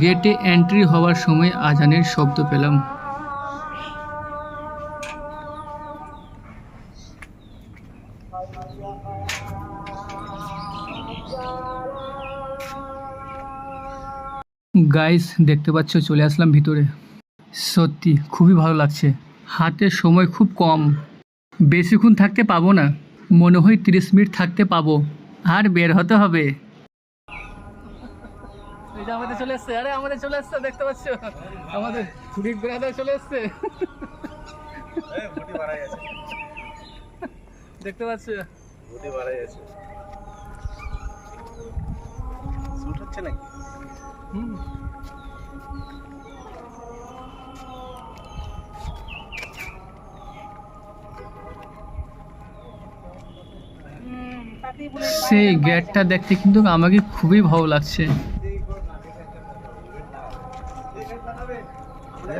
গেটে এন্ট্রি হওয়ার সময় আজানের শব্দ পেলাম। গাইস দেখতে পাচ্ছ, চলে আসলাম ভিতরে। সত্যি, খুবই ভালো লাগছে। হাতে সময় খুব কম। বেশিক্ষণ থাকতে পাবো না। মনে হয় তিরিশ মিনিট থাকতে পাবো। আর বের হতে হবে। এই যে আমাদের চলে এসছে। আরে আমাদের চলে এসছে দেখতে পাচ্ছ? আমাদের বিগ ব্রাদার চলে এসছে। দেখতে পাচ্ছ? বুটি বাড়াই আছে। শুট হচ্ছে নাকি? হুম। সেই গেটটা দেখতে কিন্তু আমাকে খুবই ভালো লাগছে।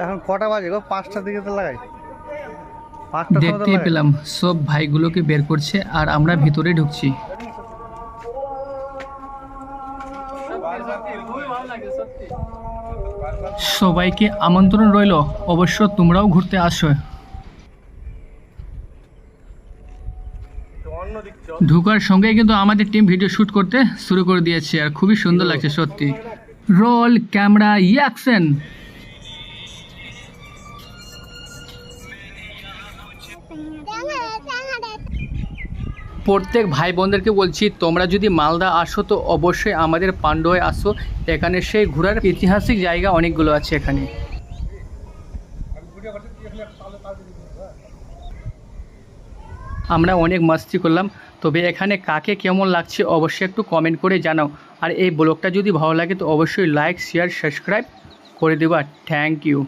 এখন কটা বাজে গো? পাঁচটার দিকে তো লাগাই। দেখতেই পেলাম সব ভাইগুলোকে বের করছে আর আমরা ভিতরে ঢুকছি। সবাইকে আমন্ত্রণ রইল অবশ্য তোমরাও ঘুরতে আসো। ঢুকার সঙ্গে কিন্তু আমাদের টিম ভিডিও শ্যুট করতে শুরু করে দিয়েছে আর খুবই সুন্দর লাগছে সত্যি। রোল ক্যামেরা অ্যাকশন প্রত্যেক ভাই বোনদেরকে বলছি, তোমরা যদি মালদা আসো তো অবশ্যই আমাদের পাণ্ডয়ে আসো। এখানে সেই ঘোরার ঐতিহাসিক জায়গা অনেকগুলো আছে এখানে। আমরা অনেক মাস্তি করলাম, তবে এখানে কাকে কেমন লাগছে অবশ্যই একটু কমেন্ট করে জানাও। আর এই ব্লগটা যদি ভালো লাগে তো অবশ্যই লাইক শেয়ার সাবস্ক্রাইব করে দেবা। Thank you